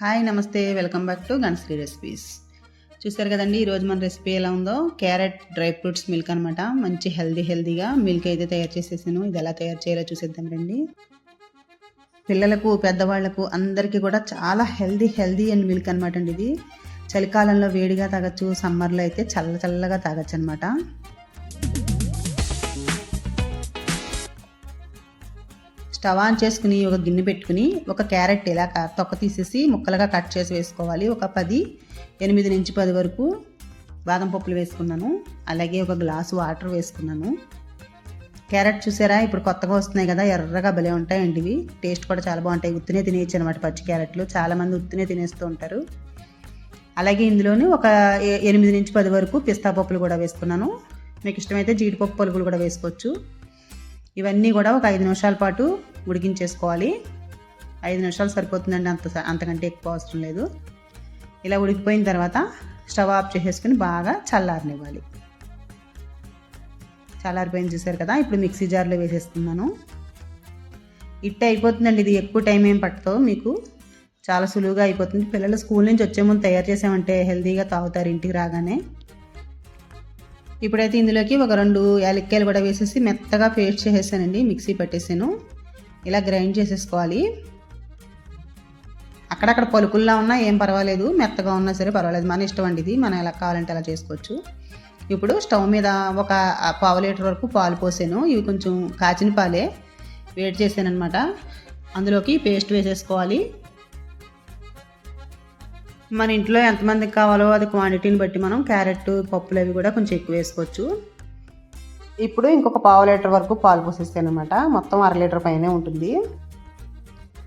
Hi నమస్తే welcome back to Ganashri recipes. చూసారు కదండి ఈరోజు మన రెసిపీ ఎలా ఉందో? క్యారెట్ డ్రై ఫ్రూట్స్ మిల్క్ అనమాట మంచి హెల్దీ హెల్దీగా మిల్క్ అయితే తయారు చేసేసాను. ఇది ఎలా తయారు చేయాలో చూసేద్దాం రండి. పిల్లలకు పెద్దవాళ్ళకు అందరికీ కూడా చాలా హెల్దీ హెల్దీ అండ్ మిల్క్ అనమాట అండి ఇది. చలికాలంలో వేడిగా తాగొచ్చు సమ్మర్లో అయితే చల్ల చల్లగా తాగొచ్చు అనమాట స్టవ్ ఆన్ చేసుకుని ఒక గిన్నె పెట్టుకుని ఒక క్యారెట్ ఇలా క- తొక్క తీసేసి ముక్కలుగా కట్ చేసి వేసుకోవాలి. ఒక పది ఎనిమిది నుంచి పది వరకు బాదం పప్పులు వేసుకున్నాను. అలాగే ఒక గ్లాసు వాటర్ వేసుకున్నాను. క్యారెట్ చూసారా? ఇప్పుడు కొత్తగా వస్తున్నాయి కదా ఎర్రగా భలే ఉంటాయండి ఇవి. టేస్ట్ కూడా చాలా బాగుంటాయి. ఉత్తినే తినేయచ్చు అనమాట పచ్చి క్యారెట్లు. చాలామంది ఉత్తినే తినేస్తూ ఉంటారు. అలాగే ఇందులోనే ఒక ఎనిమిది నుంచి పది వరకు పిస్తా పప్పులు కూడా వేసుకున్నాను. మీకు ఇష్టమైతే జీడిపప్పు పలుకులు కూడా వేసుకోవచ్చు. ఇవన్నీ కూడా ఒక ఐదు నిమిషాల పాటు ఉడికించేసుకోవాలి. ఐదు నిమిషాలు సరిపోతుందండి అంత అంతకంటే ఎక్కువ అవసరం లేదు. ఇలా ఉడికిపోయిన తర్వాత స్టవ్ ఆఫ్ చేసేసుకుని బాగా చల్లారనివ్వాలి. చల్లారిపోయింది చూసారు కదా ఇప్పుడు మిక్సీ జార్లో వేసేస్తున్నాను. ఇట్ట అయిపోతుందండి ఇది ఎక్కువ టైం ఏం పట్టదు మీకు. చాలా సులువుగా అయిపోతుంది. పిల్లలు స్కూల్ నుంచి వచ్చే ముందు తయారు చేసామంటే హెల్తీగా తాగుతారు ఇంటికి రాగానే. ఇప్పుడైతే ఇందులోకి ఒక రెండు యాలక్కాయలు కూడా వేసేసి మెత్తగా పేస్ట్ చేసేసానండి మిక్సీ పెట్టేసాను. ఇలా గ్రైండ్ చేసేసుకోవాలి. అక్కడక్కడ పలుకుల్లా ఉన్నా ఏం పర్వాలేదు మెత్తగా ఉన్నా సరే పర్వాలేదు. మన ఇష్టం అండి ఇది మనం ఎలా కావాలంటే అలా చేసుకోవచ్చు. ఇప్పుడు స్టవ్ మీద ఒక పావు లీటర్ వరకు పాలు పోసాను. ఇవి కొంచెం కాచిన పాలే వేడి చేశాను అనమాట అందులోకి పేస్ట్ వేసేసుకోవాలి. మన ఇంట్లో ఎంతమందికి కావాలో అది క్వాంటిటీని బట్టి మనం క్యారెట్ పప్పులు అవి కూడా కొంచెం ఎక్కువ వేసుకోవచ్చు. ఇప్పుడు ఇంకొక పావు లీటర్ వరకు పాలు పోసేస్తాను అనమాట మొత్తం అర లీటర్ పైనే ఉంటుంది.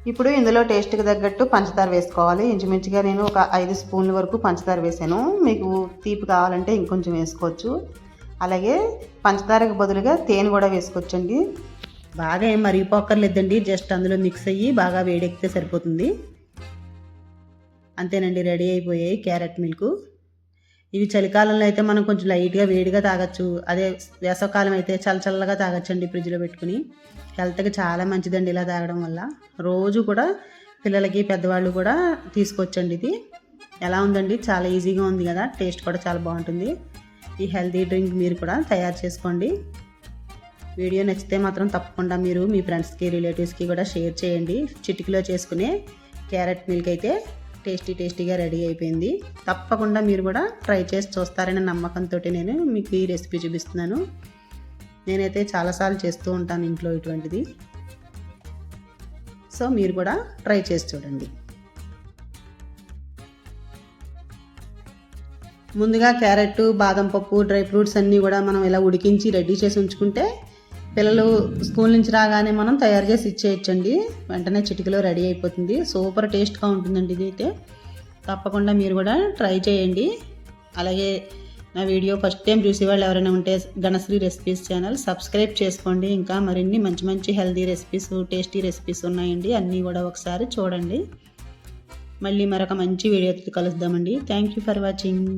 ఇప్పుడు ఇందులో టేస్ట్కి తగ్గట్టు పంచదార వేసుకోవాలి. ఇంచుమించుగా నేను ఒక ఐదు స్పూన్ల వరకు పంచదార వేసాను. మీకు తీపి కావాలంటే ఇంకొంచెం వేసుకోవచ్చు. అలాగే పంచదారకు బదులుగా తేనె కూడా వేసుకోవచ్చండి. బాగా ఏం మరిగిపోక్కర్లేదండి. జస్ట్ అందులో మిక్స్ అయ్యి బాగా వేడెక్కితే సరిపోతుంది. అంతేనండి రెడీ అయిపోయాయి క్యారెట్ మిల్క్. ఇవి చలికాలంలో అయితే మనం కొంచెం లైట్గా వేడిగా తాగొచ్చు. అదే వేసవకాలం అయితే చల్ల చల్లగా తాగొచ్చండి ఫ్రిడ్జ్లో పెట్టుకుని. హెల్త్కి చాలా మంచిదండి ఇలా తాగడం వల్ల. రోజు కూడా పిల్లలకి పెద్దవాళ్ళు కూడా తీసుకొచ్చండి ఇది. ఎలా ఉందండి? చాలా ఈజీగా ఉంది కదా. టేస్ట్ కూడా చాలా బాగుంటుంది. ఈ హెల్తీ డ్రింక్ మీరు కూడా తయారు చేసుకోండి. వీడియో నచ్చితే మాత్రం తప్పకుండా మీరు మీ ఫ్రెండ్స్కి రిలేటివ్స్కి కూడా షేర్ చేయండి. చిటికలో చేసుకునే క్యారెట్ మిల్క్ అయితే టేస్టీ టేస్టీగా రెడీ అయిపోయింది. తప్పకుండా మీరు కూడా ట్రై చేసి చూస్తారనే నమ్మకంతో నేను మీకు ఈ రెసిపీ చూపిస్తున్నాను. నేనైతే చాలాసార్లు చేస్తూ ఉంటాను ఇంట్లో ఇటువంటిది. సో మీరు కూడా ట్రై చేసి చూడండి. ముందుగా క్యారెట్ బాదం పప్పు డ్రై ఫ్రూట్స్ అన్నీ కూడా మనం ఇలా ఉడికించి రెడీ చేసి ఉంచుకుంటే పిల్లలు స్కూల్ నుంచి రాగానే మనం తయారు చేసి ఇచ్చేయచ్చండి. వెంటనే చిటికలో రెడీ అయిపోతుంది. సూపర్ టేస్ట్గా ఉంటుందండి ఇది అయితే తప్పకుండా మీరు కూడా ట్రై చేయండి. అలాగే నా వీడియో ఫస్ట్ టైం చూసే వాళ్ళు ఎవరైనా ఉంటే గణశ్రీ రెసిపీస్ ఛానల్ సబ్స్క్రైబ్ చేసుకోండి. ఇంకా మరిన్ని మంచి మంచి హెల్తీ రెసిపీస్ టేస్టీ రెసిపీస్ ఉన్నాయండి. అన్నీ కూడా ఒకసారి చూడండి. మళ్ళీ మరొక మంచి వీడియోతో కలుద్దామండి. Thank you for watching.